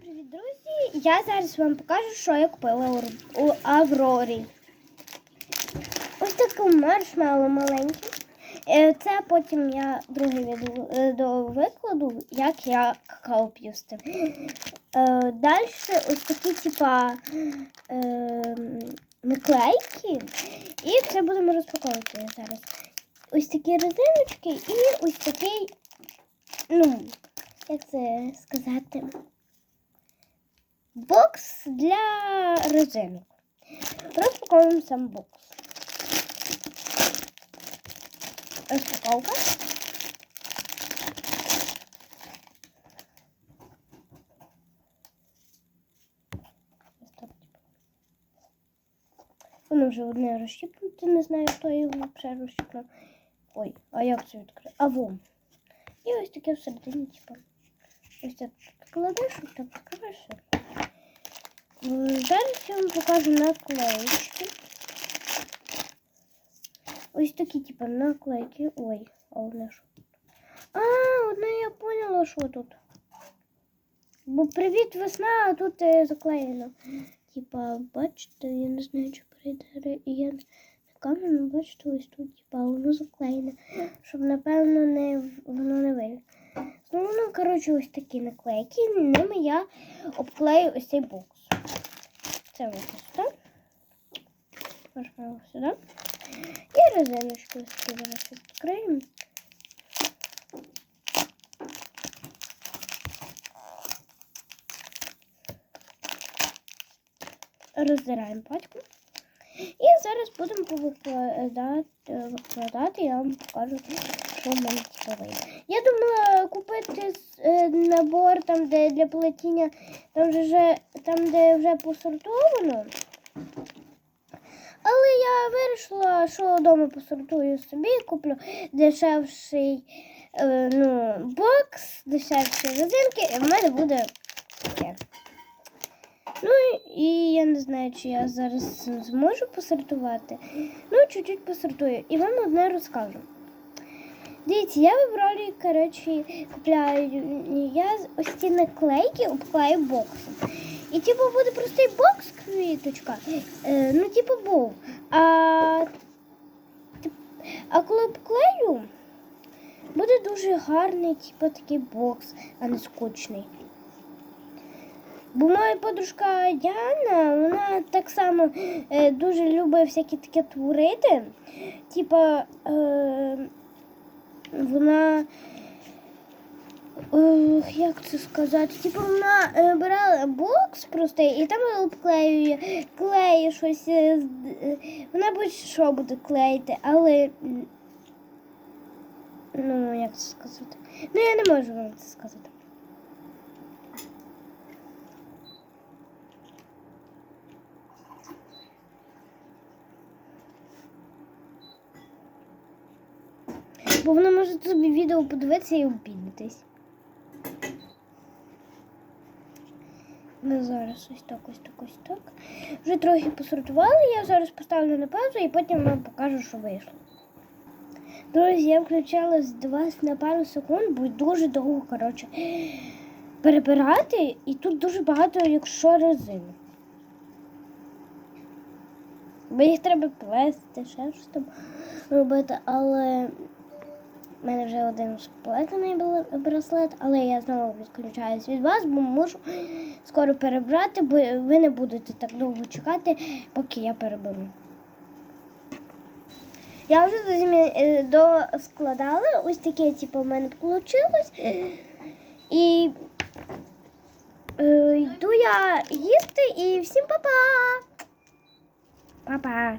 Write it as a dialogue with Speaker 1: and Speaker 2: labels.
Speaker 1: привіт, друзі! Я зараз вам покажу, що я купила у, Аврорі. Ось таке маршмеллоу маленьке. Е, Це потім я другий відео е, викладу, як я какао п'ю з цим. Е, Далі ось такі, типа наклейки. І це будемо розпаковувати зараз. Ось такі резиночки і ось такий, ну, як це сказати? Бокс для резинок. Розпаковуємо сам бокс. Розпаковка. Воно вже одне розщіпнуте, не знаю, хто його взагалі розщіпнув. Ой, а як це відкрити? А вон. І ось таке всередині, типу. Ось так кладеш, так все. Зараз я вам покажу наклеїчки. Ось такі, типу, наклейки. Ой, а одне що? А, одне я поняла, що тут. Бо привіт, весна, а тут е, заклеєно. Типа, бачите, я не знаю, чи прийде. І я на камеру бачите, ось тут, типа, воно заклеєне. Щоб, напевно, не, воно не вийде. Ну, ну, коротше, ось такі наклейки. Ними я обклею ось цей бокс. Це ось сюди. Можемо сюди. І резиночку такі зараз відкриємо. Роздираємо пачку. І зараз будемо повикладати, викладати, я вам покажу, що в мене вийде. Я думала купити е, набор там, де для плетіння, там, вже- там де вже посортовано. Але я вирішила, що вдома посортую собі, куплю дешевший е, ну, бокс, дешевші резинки, і в мене буде таке. Ну і я не знаю, чи я зараз зможу посортувати. Ну, чуть-чуть посортую. І вам одне розкажу. Дивіться, я в коротше, купляю, я ось ці наклейки обклею боксом. І типу буде простий бокс квіточка, е, ну типу був. А, а коли обклею, буде дуже гарний, типу такий бокс, а не скучний. Бо моя подружка Діана, вона так само е, дуже любить всякі такі творити. Типа, е, вона. Ох, як це сказати? Типу вона е, брала бокс простий і там обклеює, клеє щось. е, е, Вона будь-що буде клеїти, але. Ну, як це сказати? Ну, я не можу вам це сказати. Бо вона може собі відео подивитися і обідатись. Ми зараз ось так, ось так, ось так. Вже трохи посортували, я зараз поставлю на паузу і потім вам покажу, що вийшло. Друзі, я включала з вас на пару секунд, бо дуже довго, коротше, перебирати, і тут дуже багато, якщо резину. Бо їх треба плести, ще щось там робити, але у мене вже один сплетений браслет, але я знову відключаюсь від вас, бо можу скоро перебрати, бо ви не будете так довго чекати, поки я переберу. Я вже е, доскладала, ось таке, типу, в мене вийшло. І е, йду я їсти і всім па-па! Па-па!